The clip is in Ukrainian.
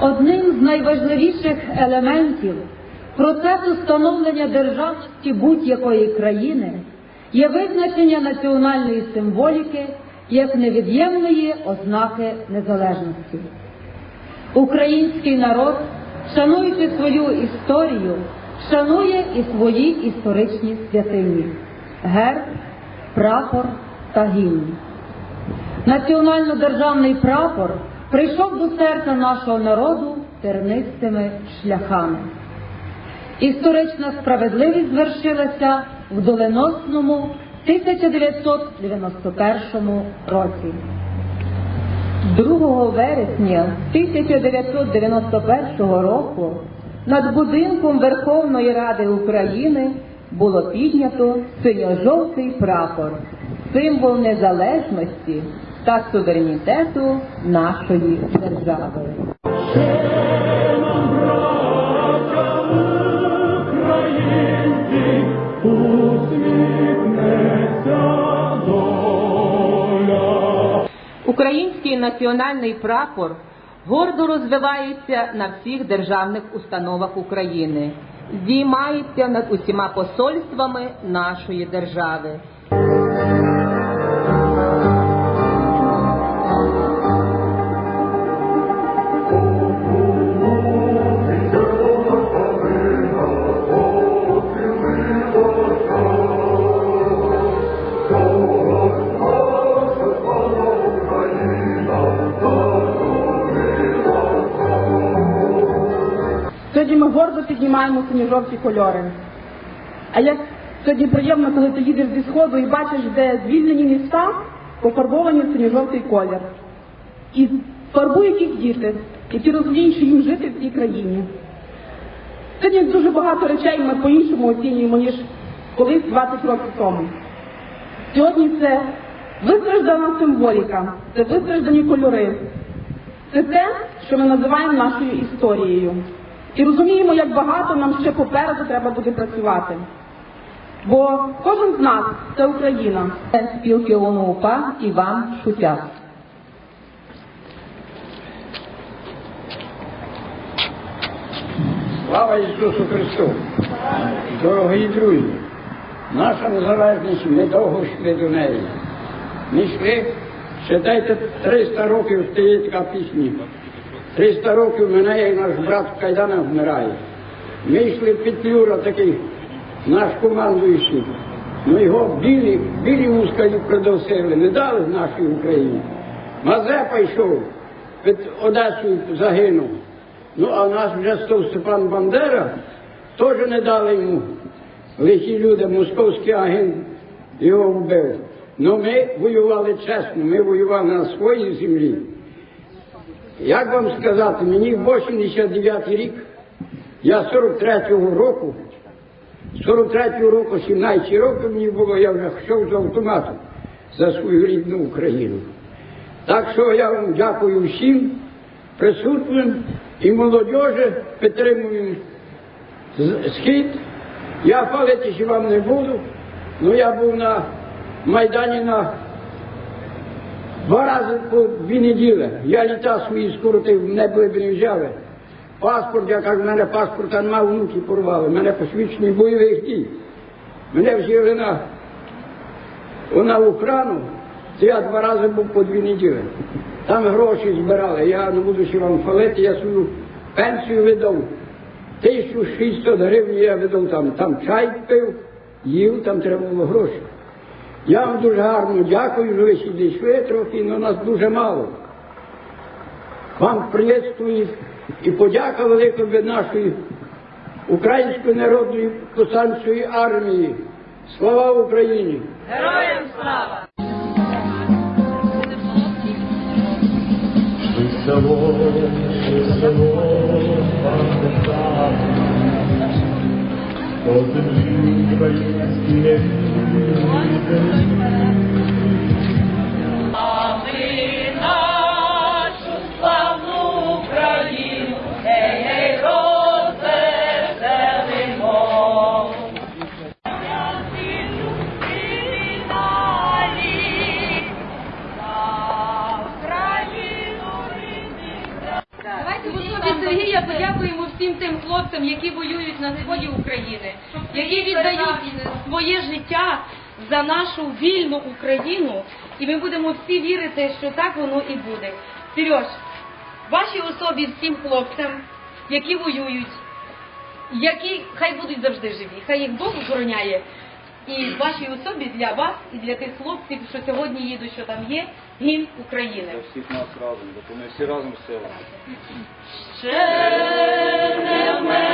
Одним з найважливіших елементів процесу становлення державності будь-якої країни є визначення національної символіки як невід'ємної ознаки незалежності. Український народ, шануючи свою історію, шанує і свої історичні святині герб, прапор та гімн. Національно-державний прапор прийшов до серця нашого народу тернистими шляхами. Історична справедливість звершилася в доленосному 1991 році. 2 вересня 1991 року над будинком Верховної Ради України було піднято синьо-жовтий прапор, символ незалежності та суверенітету нашої держави. Український національний прапор гордо розвивається на всіх державних установах України, здіймається над усіма посольствами нашої держави. Сьогодні ми гордо піднімаємо синьо-жовті кольори. А як сьогодні приємно, коли ти їдеш зі сходу і бачиш, де звільнені міста пофарбовані в синьо-жовтий колір. І фарбують їх діти, які розуміють, що їм жити в цій країні. Сьогодні дуже багато речей ми по-іншому оцінюємо, ніж колись 20 років тому. Сьогодні це вистраждана символіка, це вистраждані кольори. Це те, що ми називаємо нашою історією. І розуміємо, як багато нам ще попереду треба буде працювати. Бо кожен з нас це Україна. Спілки ОНУПА Іван Шутяк. Слава Ісусу Христу! Дорогі друзі! Наша незалежність ми довго йшли до неї. Ми йшли, ще дайте 300 років стоїть така пісня. 300 років мене і наш брат в Кайданах вмирає. Ми йшли в Петлюра такий, наш командуючий. Ну його білі, білі мускалі придосили, не дали нашій Україні. Мазепа йшов, під Одесою загинув. Ну, а наш вже став Степан Бандера, теж не дали йому. Лихі люди, московський агент його вбив. Ну ми воювали чесно, ми воювали на своїй землі. Як вам сказати, мені 89 рік, я 43-го року, 43-го року, 17 років мені було, я вже йшов з автоматом за свою рідну Україну. Так що я вам дякую всім присутнім і молодежі, підтримуємо схід. Я палити вам не буду, але я був на Майдані на два рази по дві неділі. Я літа свої скоротив, мене були не взяли. Паспорт, я кажу, мене паспорта нема, внуки порвали, мене посвідчені бойових дій. Мене взяли на, на Україну, це я два рази був по дві неділі. Там гроші збирали, я не буду ще вам хвалити, я свою пенсію видав. 1600 гривень я видав там, там чай пив, їв, там треба було гроші. Я вам дуже гарно дякую, що ви сюди йшли трохи, але нас дуже мало. Вам приветствую і подяка велика від нашої Української народної повстанської армії. Слава Україні! село, село, пам'ятаю, по землі Сергія подякуємо всім тим хлопцям, які воюють на сході України, які віддають своє життя за нашу вільну Україну. І ми будемо всі вірити, що так воно і буде. Сереж, вашій особі всім хлопцям, які воюють, які хай будуть завжди живі, хай їх Бог охороняє. І в вашій особі для вас і для тих хлопців, що сьогодні їдуть, що там є, гімн України. всіх нас разом, бо ми всі разом сила. Ще